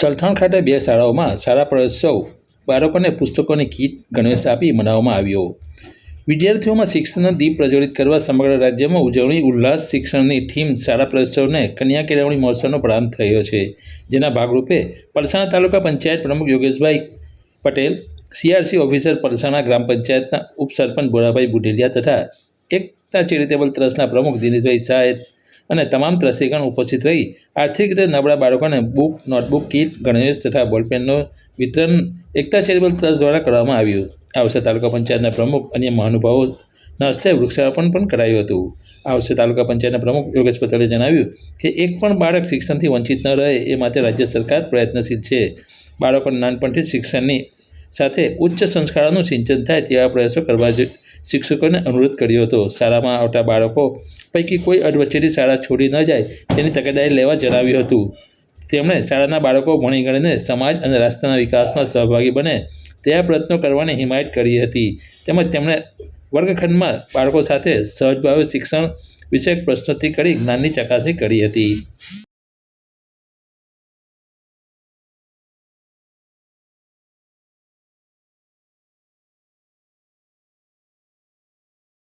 ચલથાણ ખાતે બે શાળાઓમાં શાળા પ્રવેશોત્સવ બાળકોને પુસ્તકોની કીટ ગણવેશ આપી મનાવવામાં આવ્યો. વિદ્યાર્થીઓમાં શિક્ષણનો દીપ પ્રજ્વલિત કરવા સમગ્ર રાજ્યમાં ઉજવણી, ઉલ્લાસ શિક્ષણની થીમ શાળા પ્રવેશોત્સવને કન્યા કેળવણી મહોત્સવનો પ્રારંભ થયો છે, જેના ભાગરૂપે પલસાણા તાલુકા પંચાયત પ્રમુખ યોગેશભાઈ પટેલ, સીઆરસી ઓફિસર પલસાણા ગ્રામ પંચાયતના ઉપસરપંચ બોરાભાઈ બુઢેલિયા તથા એકતા ચેરિટેબલ ટ્રસ્ટના પ્રમુખ દિનેશભાઈ શાહ અને તમામ ટ્રસ્ટીગણ ઉપસ્થિત રહી આર્થિક રીતે નબળા બાળકોને બુક, નોટબુક, કીટ ગણેશ તથા બોલપેનનું વિતરણ એકતા ચેરિટેબલ ટ્રસ્ટ દ્વારા કરવામાં આવ્યું. આ અવસરે તાલુકા પંચાયતના પ્રમુખ અન્ય મહાનુભાવોના હસ્તે વૃક્ષારોપણ પણ કરાયું હતું. આ અવસરે તાલુકા પંચાયતના પ્રમુખ યોગેશ પટેલે જણાવ્યું કે એક પણ બાળક શિક્ષણથી વંચિત ન રહે એ માટે રાજ્ય સરકાર પ્રયત્નશીલ છે. બાળકોને નાનપણથી શિક્ષણની સાથે ઉચ્ચ સંસ્કારોનું સિંચન થાય તેવા પ્રયાસો કરવા શિક્ષકોને અનુરોધ કર્યો હતો. શાળામાં આવતા બાળકો પૈકી કોઈ અધવચ્ચેથી શાળા છોડી ન જાય તેની તકેદારી લેવા જણાવ્યું હતું. તેમણે શાળાના બાળકો ભણી ગણીને સમાજ અને રાષ્ટ્રના વિકાસમાં સહભાગી બને તેવા પ્રયત્નો કરવાની હિમાયત કરી હતી. તેમજ તેમણે વર્ગખંડમાં બાળકો સાથે સહજભાવે શિક્ષણ વિષયક પ્રશ્નોત્તરી કરી જ્ઞાનની ચકાસણી કરી હતી.